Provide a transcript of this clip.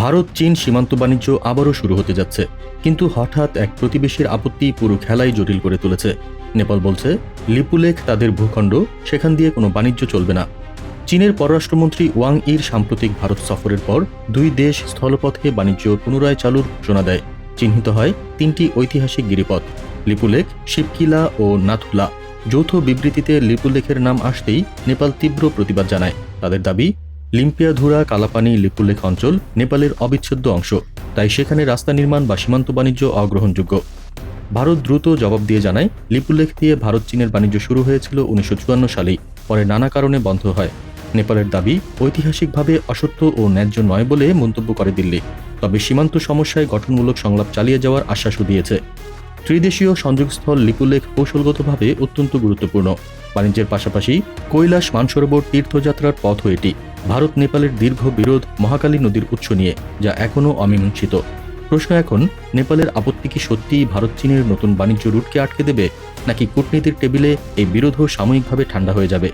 ভারত, চীন সীমান্ত বাণিজ্য আবারও শুরু হতে যাচ্ছে। কিন্তু হঠাৎ এক প্রতিবেশীর আপত্তি পুরো খেলাই জটিল করে তুলেছে। নেপাল বলছে লিপুলেখ তাদের ভূখণ্ড, সেখান দিয়ে কোনো বাণিজ্য চলবে না। চীনের পররাষ্ট্রমন্ত্রী ওয়াং ইর সাম্প্রতিক ভারত সফরের পর দুই দেশ স্থলপথে বাণিজ্য পুনরায় চালুর ঘোষণা দেয়। চিহ্নিত হয় তিনটি ঐতিহাসিক গিরিপথ লিপুলেখ শিবকিলা ও নাথুলা। যৌথ বিবৃতিতে লিপুলেখের নাম আসতেই নেপাল তীব্র প্রতিবাদ জানায়। তাদের দাবি লিম্পিয়াধুরা, কালাপানি লিপুলেখ অঞ্চল নেপালের অবিচ্ছেদ্য অংশ। তাই সেখানে রাস্তা নির্মাণ বা সীমান্ত বাণিজ্য অগ্রহণযোগ্য। ভারত দ্রুত জবাব দিয়ে জানায় লিপুলেখ দিয়ে ভারত চীনের বাণিজ্য শুরু হয়েছিল উনিশশো সালেই, পরে নানা কারণে বন্ধ হয়। নেপালের দাবি, ঐতিহাসিকভাবে অসত্য ও ন্যায্য নয় বলে মন্তব্য করে দিল্লি। তবে সীমান্ত সমস্যায় গঠনমূলক সংলাপ চালিয়ে যাওয়ার আশ্বাসও দিয়েছে। ত্রিদেশীয় সংযোগস্থল লিপুলেখ কৌশলগতভাবে অত্যন্ত গুরুত্বপূর্ণ। বাণিজ্যের পাশাপাশি কৈলাস মানসরোবর তীর্থযাত্রার পথও এটি। ভারত নেপালের দীর্ঘ বিরোধ মহাকালী নদীর উৎস নিয়ে, যা এখনও অমীমাংসিত। প্রশ্ন এখন, নেপালের আপত্তি কি সত্যিই ভারত চীনের নতুন বাণিজ্য রুটকে আটকে দেবে, নাকি কূটনীতির টেবিলে এই বিরোধও সাময়িকভাবে ঠান্ডা হয়ে যাবে?